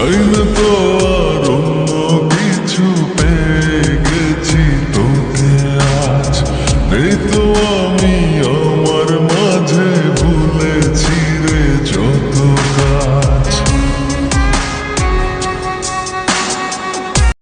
চাই না তো আর অন্য কিছু পেয়ে গেছি। তোকে আজ নেই তো আমি